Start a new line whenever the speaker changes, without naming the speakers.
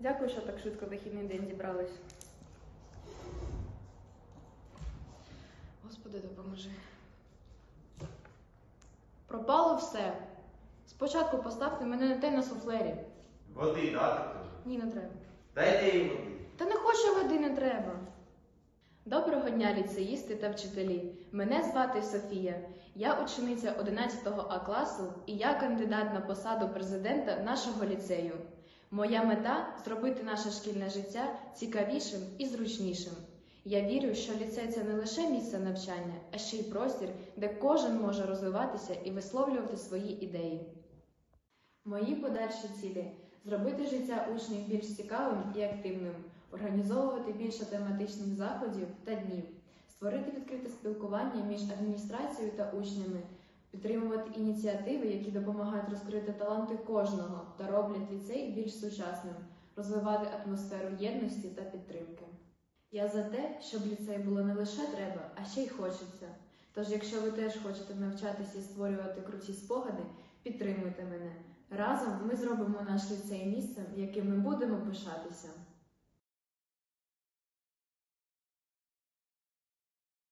Дякую, що так швидко вихідний день зібрались.
Господи, допоможи. Пропало все. Спочатку поставте мене на те на суфлері.
Води дати тобі?
Ні, не треба.
Дайте їй води.
Та не хочу води, не треба. Доброго дня, ліцеїсти та вчителі. Мене звати Софія. Я учениця 11 А класу і я кандидат на посаду президента нашого ліцею. Моя мета зробити наше шкільне життя цікавішим і зручнішим. Я вірю, що ліцей це не лише місце навчання, а ще й простір, де кожен може розвиватися і висловлювати свої ідеї. Мої подальші цілі зробити життя учнів більш цікавим і активним, організовувати більше тематичних заходів та днів, створити відкрите спілкування між адміністрацією та учнями, підтримувати ініціативи, які допомагають розкрити таланти кожного та роблять ліцей більш сучасним, розвивати атмосферу єдності та підтримки. Я за те, щоб ліцей було не лише треба, а ще й хочеться. Тож, якщо ви теж хочете навчатися і створювати круті спогади, підтримуйте мене. Разом ми зробимо наш ліцей місцем, яким ми будемо пишатися.